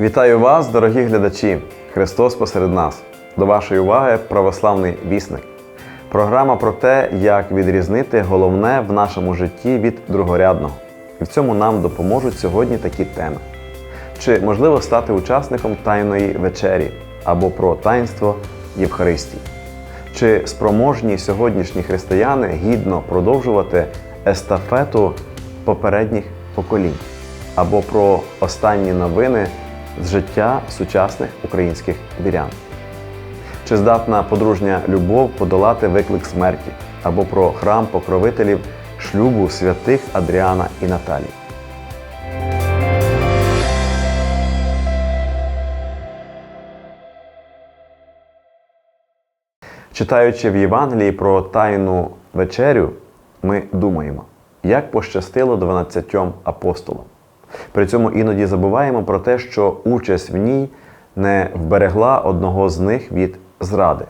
Вітаю вас, дорогі глядачі! Христос посеред нас. До вашої уваги православний вісник. Програма про те, як відрізнити головне в нашому житті від другорядного. І в цьому нам допоможуть сьогодні такі теми: чи можливо стати учасником Тайної вечері або про таїнство Євхаристії? Чи спроможні сьогоднішні християни гідно продовжувати естафету попередніх поколінь? Або про останні новини з життя сучасних українських вірян? Чи здатна подружня любов подолати виклик смерті? Або про храм покровителів шлюбу святих Адріана і Наталії? Читаючи в Євангелії про Тайну вечерю, ми думаємо, як пощастило 12 апостолам. При цьому іноді забуваємо про те, що участь в ній не вберегла одного з них від зради.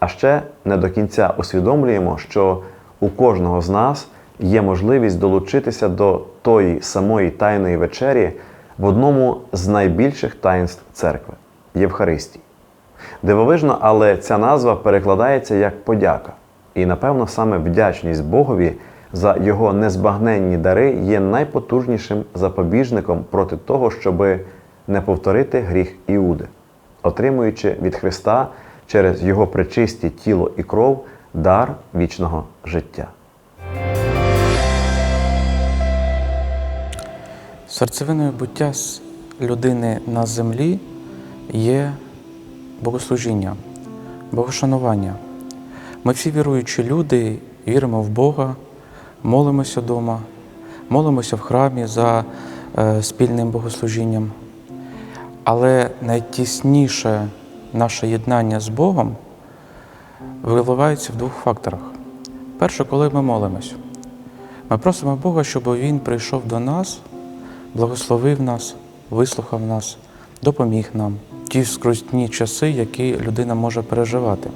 А ще не до кінця усвідомлюємо, що у кожного з нас є можливість долучитися до тої самої Тайної вечері в одному з найбільших таїнств церкви Євхаристії. Дивовижно, але ця назва перекладається як подяка. І, напевно, саме вдячність Богові за його незбагненні дари є найпотужнішим запобіжником проти того, щоби не повторити гріх Іуди, отримуючи від Христа через його причисті тіло і кров дар вічного життя. Серцевиною буття людини на землі є богослужіння, богошанування. Ми всі віруючі люди, віримо в Бога, молимося вдома, молимося в храмі за е, спільним богослужінням. Але найтісніше наше єднання з Богом виливається в двох факторах. Перше, коли ми молимося. Ми просимо Бога, щоб Він прийшов до нас, благословив нас, вислухав нас, допоміг нам ті скрутні часи, які людина може переживати.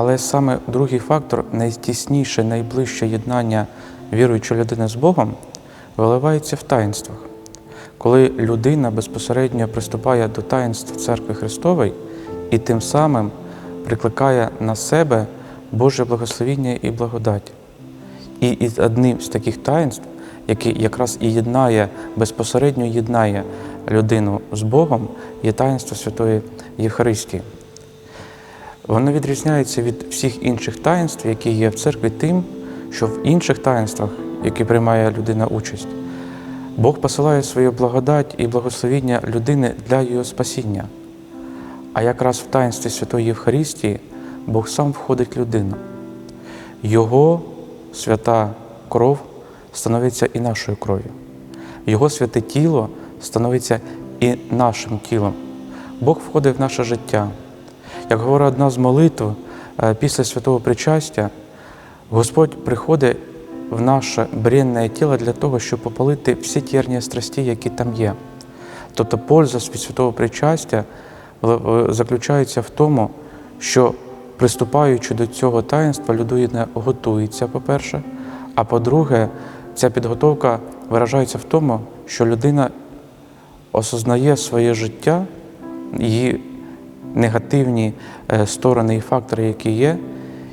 Але саме другий фактор, найтісніше, найближче єднання віруючої людини з Богом, виливається в таїнствах. Коли людина безпосередньо приступає до таїнств Церкви Христової і тим самим прикликає на себе Боже благословіння і благодать. І одним з таких таїнств, який якраз і єднає, безпосередньо єднає людину з Богом, є таїнство Святої Євхаристії. Воно відрізняється від всіх інших таїнств, які є в церкві, тим, що в інших таїнствах, які приймає людина участь, Бог посилає свою благодать і благословіння людини для її спасіння. А якраз в таїнстві Святої Євхаристії Бог сам входить в людину. Його свята кров становиться і нашою кров'ю. Його святе тіло становиться і нашим тілом. Бог входить в наше життя. Як говорить одна з молитв, е, після святого причастя, Господь приходить в наше бренне тіло для того, щоб попалити всі тірні страсті, які там є. Тобто польза від святого причастя е, заключається в тому, що приступаючи до цього таїнства, людина готується, по-перше, а по-друге, ця підготовка виражається в тому, що людина осознає своє життя, її негативні е, сторони і фактори, які є,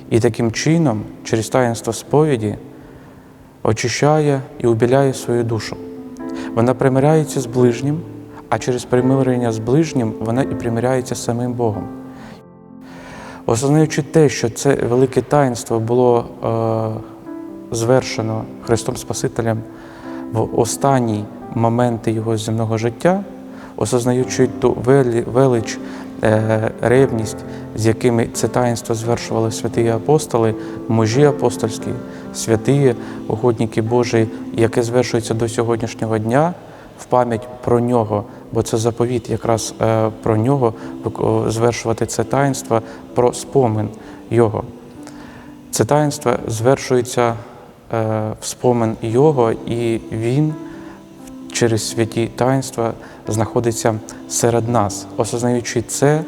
і таким чином, через таїнство сповіді, очищає і убіляє свою душу. Вона примиряється з ближнім, а через примирення з ближнім вона і примиряється з самим Богом. Осознаючи те, що це велике таїнство було е, звершено Христом Спасителем в останні моменти його земного життя, осознаючи ту велич, ревність, з якими це таїнство звершували святі апостоли, мужі апостольські, святі угодники Божі, яке звершується до сьогоднішнього дня в пам'ять про нього, бо це заповіт якраз е, про нього звершувати це таїнство, про спомин Його. Це таїнство звершується е, в спомин Його, і Він через святі таїнства знаходиться серед нас. Осознаючи це,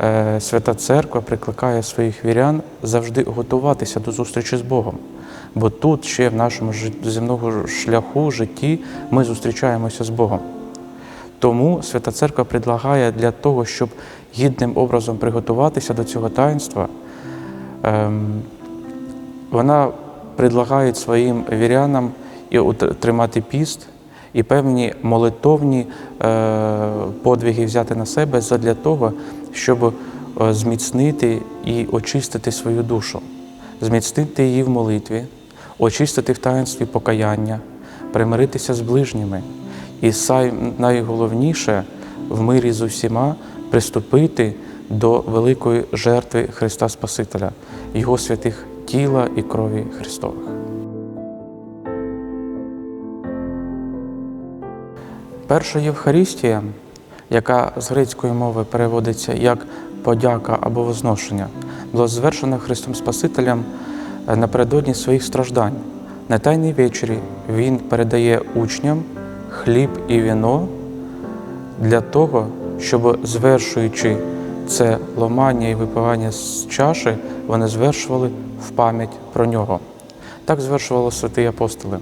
е, Свята Церква прикликає своїх вірян завжди готуватися до зустрічі з Богом. Бо тут ще в нашому земного шляху, житті ми зустрічаємося з Богом. Тому Свята Церква предлагає для того, щоб гідним образом приготуватися до цього таїнства, ем, вона предлагає своїм вірянам і тримати піст, і певні молитовні е, подвиги взяти на себе задля того, щоб е, зміцнити і очистити свою душу, зміцнити її в молитві, очистити в таїнстві покаяння, примиритися з ближніми. І найголовніше в мирі з усіма приступити до великої жертви Христа Спасителя, Його святих тіла і крові Христових. Перша Євхаристія, яка з грецької мови переводиться як подяка або возношення, була звершена Христом Спасителем е, напередодні своїх страждань. На Тайній вечері Він передає учням хліб і віно для того, щоб звершуючи це ломання і випивання з чаші, вони звершували в пам'ять про нього. Так звершували святі апостоли.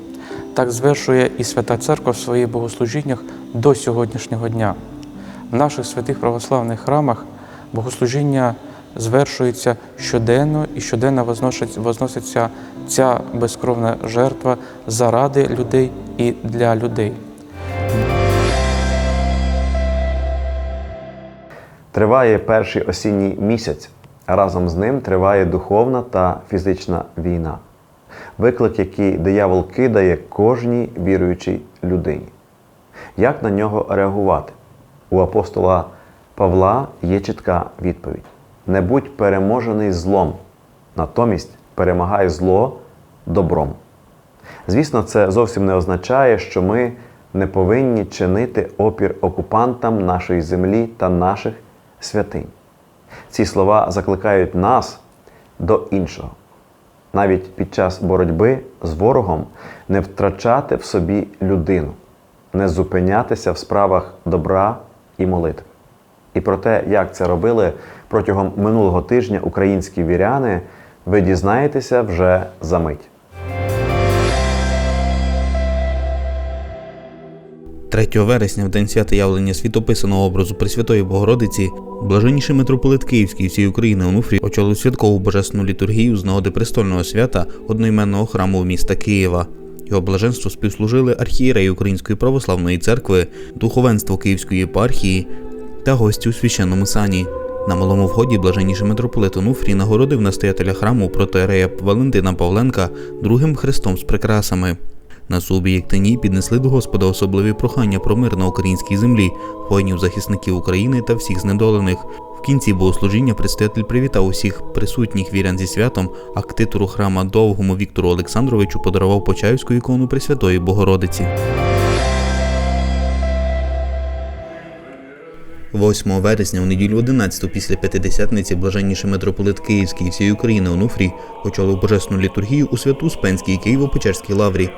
Так звершує і Свята Церква в своїх богослужіннях до сьогоднішнього дня. В наших святих православних храмах богослужіння звершується щоденно і щоденно возноситься ця безкровна жертва заради людей і для людей. Триває перший осінній місяць, разом з ним триває духовна та фізична війна. Виклик, який диявол кидає кожній віруючій людині. Як на нього реагувати? У апостола Павла є чітка відповідь: не будь переможений злом, натомість перемагай зло добром. Звісно, це зовсім не означає, що ми не повинні чинити опір окупантам нашої землі та наших святинь. Ці слова закликають нас до іншого. Навіть під час боротьби з ворогом не втрачати в собі людину, не зупинятися в справах добра і молитв. І про те, як це робили протягом минулого тижня українські віряни, ви дізнаєтеся вже за мить. 3 вересня, в день свята явлення світописаного образу Пресвятої Богородиці, блаженніший митрополит Київський всієї України Онуфрій очолив святкову божественну літургію з нагоди престольного свята одноіменного храму міста Києва. Його блаженству співслужили архієреї Української православної церкви, духовенство Київської єпархії та гості у священному сані. На малому вході блаженніший митрополит Онуфрій нагородив настоятеля храму протоерея Валентина Павленка другим хрестом з прикрасами. На суб'єктині піднесли до Господа особливі прохання про мир на українській землі, воїнів захисників України та всіх знедолених. В кінці богослужіння предстоятель привітав усіх присутніх вірян зі святом, а к титулу храма довгому Віктору Олександровичу подарував Почаївську ікону Пресвятої Богородиці. 8 вересня у неділю 11 після П'ятидесятниці блаженніший митрополит Київський і всієї України Онуфрій очолив божественну літургію у святу Спенській Києво-Печерській лаврі.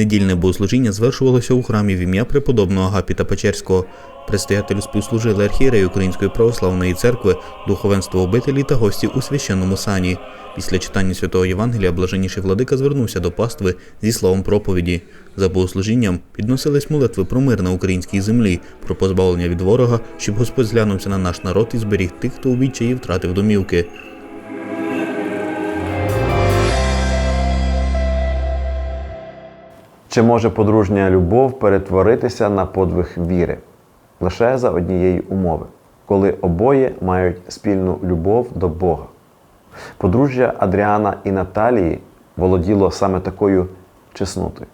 Недільне богослужіння звершувалося у храмі в ім'я преподобного Агапіта Печерського. Предстоятелю співслужили архієреї Української православної церкви, духовенство обителі та гості у священному сані. Після читання святого Євангелія блаженніший владика звернувся до пастви зі словом проповіді. За богослужінням підносились молитви про мир на українській землі, про позбавлення від ворога, щоб Господь зглянувся на наш народ і зберіг тих, хто у відчаї втратив домівки. Чи може подружня любов перетворитися на подвиг віри? Лише за однієї умови, коли обоє мають спільну любов до Бога. Подружжя Адріана і Наталії володіло саме такою чеснотою.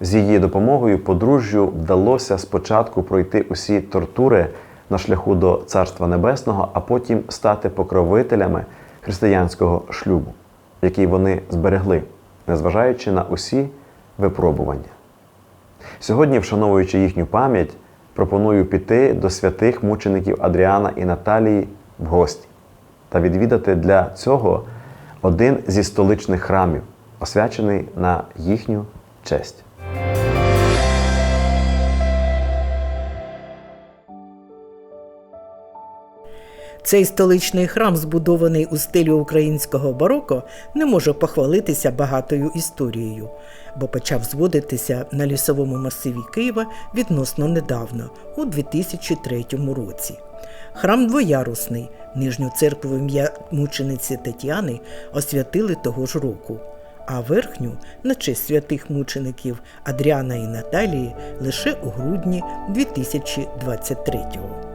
З її допомогою подружжю вдалося спочатку пройти усі тортури на шляху до Царства Небесного, а потім стати покровителями християнського шлюбу, який вони зберегли, незважаючи на усі випробування. Сьогодні, вшановуючи їхню пам'ять, пропоную піти до святих мучеників Адріана і Наталії в гості та відвідати для цього один зі столичних храмів, освячений на їхню честь. Цей столичний храм, збудований у стилі українського бароко, не може похвалитися багатою історією, бо почав зводитися на лісовому масиві Києва відносно недавно, у 2003 році. Храм двоярусний, нижню церкву ім'я мучениці Тетяни освятили того ж року, а верхню на честь святих мучеників Адріана і Наталії лише у грудні 2023-го.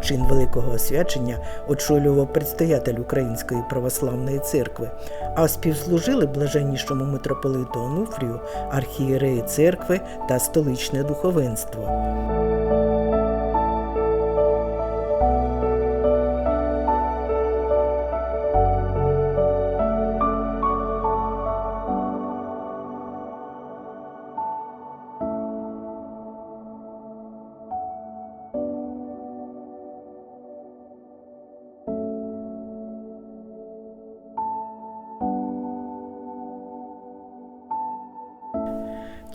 Чин великого освячення очолював предстоятель Української православної церкви, а співслужили блаженнішому митрополиту Онуфрію, архієреї церкви та столичне духовенство.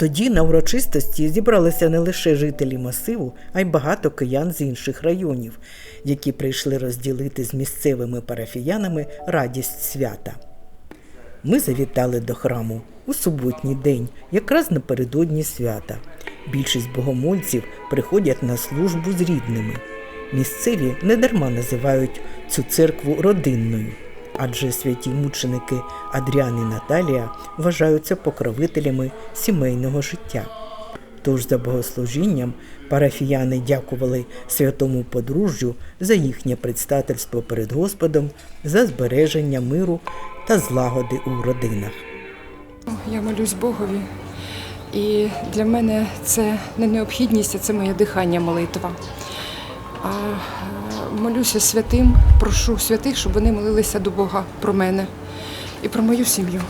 Тоді на урочистості зібралися не лише жителі масиву, а й багато киян з інших районів, які прийшли розділити з місцевими парафіянами радість свята. Ми завітали до храму у суботній день, якраз напередодні свята. Більшість богомольців приходять на службу з рідними. Місцеві недарма називають цю церкву родинною, адже святі мученики Адріан і Наталія вважаються покровителями сімейного життя. Тож за богослужінням парафіяни дякували святому подружжю за їхнє предстательство перед Господом, за збереження миру та злагоди у родинах. Я молюсь Богові, і для мене це не необхідність, а це моє дихання молитва. А молюся святим, прошу святих, щоб вони молилися до Бога про мене і про мою сім'ю.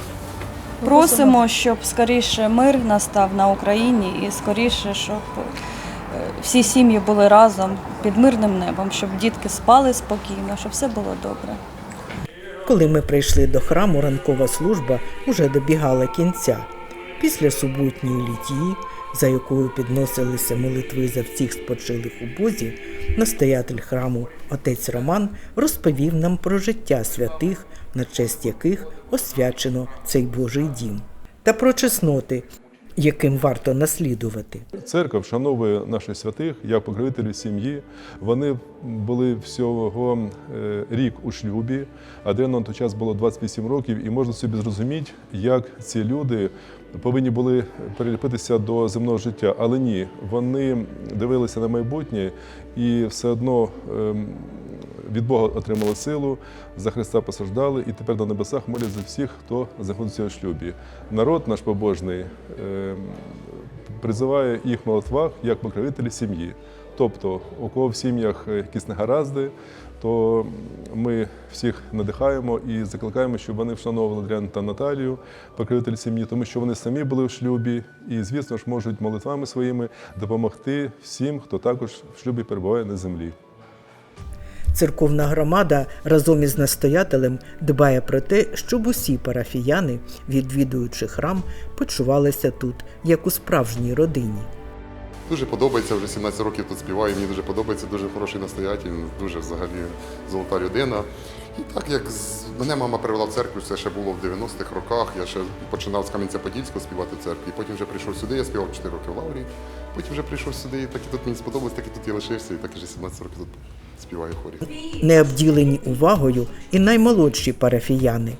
Просимо, щоб скоріше мир настав на Україні і скоріше, щоб е, всі сім'ї були разом під мирним небом, щоб дітки спали спокійно, щоб все було добре. Коли ми прийшли до храму, ранкова служба уже добігала кінця. Після суботньої літії, за якою підносилися молитви за всіх спочилих у Бозі, настоятель храму отець Роман розповів нам про життя святих, на честь яких освячено цей Божий дім, та про чесноти, яким варто наслідувати. Церква вшановує наших святих як покровителів сім'ї. Вони були всього е, рік у шлюбі. а Адріану на той час було 28 років, і можна собі зрозуміти, як ці люди повинні були переліпитися до земного життя. Але ні, вони дивилися на майбутнє і все одно. Ем, від Бога отримали силу, за Христа посаждали, і тепер на небесах молять за всіх, хто знаходиться у шлюбі. Народ наш побожний е, призиває їх в молитвах як покровителі сім'ї. Тобто, у кого в сім'ях е, якісь негаразди, то ми всіх надихаємо і закликаємо, щоб вони вшановували Адріана та Наталію, покровитель сім'ї, тому що вони самі були в шлюбі, і, звісно ж, можуть молитвами своїми допомогти всім, хто також в шлюбі перебуває на землі. Церковна громада разом із настоятелем дбає про те, щоб усі парафіяни, відвідуючи храм, почувалися тут як у справжній родині. Дуже подобається, вже 17 років тут співаю, мені дуже подобається, дуже хороший настоятель, дуже взагалі золота людина. І так як мене мама привела в церкву, це ще було в 90-х роках. Я ще починав з Кам'янця-Подільського співати в церкві. Потім вже прийшов сюди, я співав 4 роки в Лаврі. Потім вже прийшов сюди, і так і тут мені сподобалось, так і тут я лишився, і так і вже 17 років тут співаю в хорі. Не обділені увагою і наймолодші парафіяни.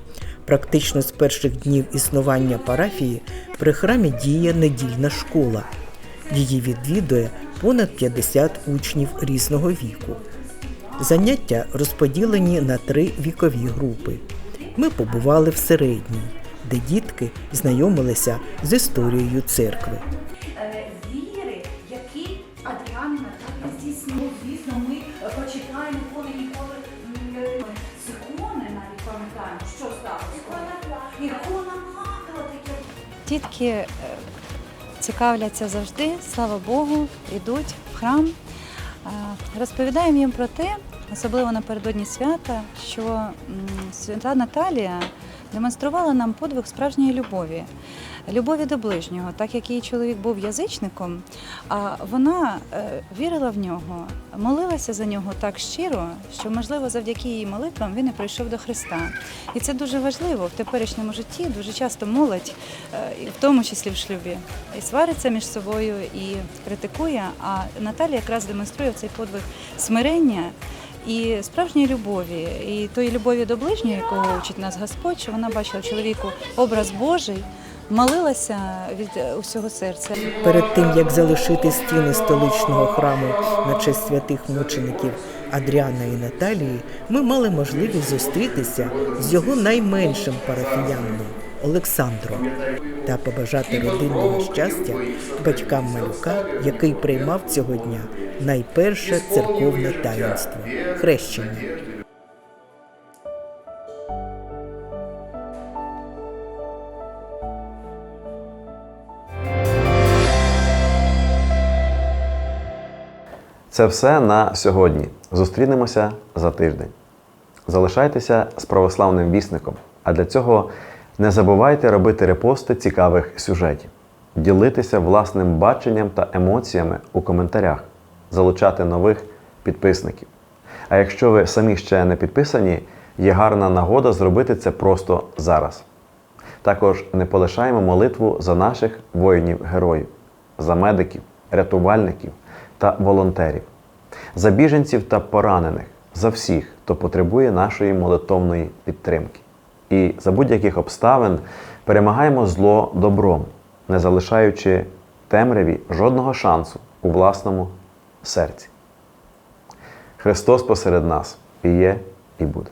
Практично з перших днів існування парафії при храмі діє недільна школа. Її відвідує понад 50 учнів різного віку. Заняття розподілені на три вікові групи. Ми побували в середній, де дітки знайомилися з історією церкви. Дітки е, цікавляться завжди, слава Богу, йдуть в храм. Е, Розповідаємо їм про те, особливо напередодні свята, що свята Наталія демонструвала нам подвиг справжньої любові, любові до ближнього, так як її чоловік був язичником, а вона е, вірила в нього, молилася за нього так щиро, що, можливо, завдяки її молитвам він і прийшов до Христа. І це дуже важливо в теперішньому житті. Дуже часто молодь, е, в тому числі в шлюбі, і свариться між собою, і критикує. А Наталія якраз демонструє цей подвиг смирення і справжньої любові, і тої любові до ближнього, якого учить нас Господь, що вона бачила чоловіку образ Божий, молилася від усього серця. Перед тим як залишити стіни столичного храму на честь святих мучеників Адріана і Наталії, ми мали можливість зустрітися з його найменшим парафіянином Олександром та побажати родинного щастя батькам малюка, який приймав цього дня найперше церковне таїнство хрещення. Це все на сьогодні. Зустрінемося за тиждень. Залишайтеся з православним вісником, а для цього не забувайте робити репости цікавих сюжетів, ділитися власним баченням та емоціями у коментарях, залучати нових підписників. А якщо ви самі ще не підписані, є гарна нагода зробити це просто зараз. Також не полишаємо молитву за наших воїнів-героїв, за медиків, рятувальників та волонтерів, за біженців та поранених, за всіх, хто потребує нашої молитовної підтримки. І за будь-яких обставин перемагаємо зло добром, не залишаючи темряві жодного шансу у власному серці. Христос посеред нас і є, і буде.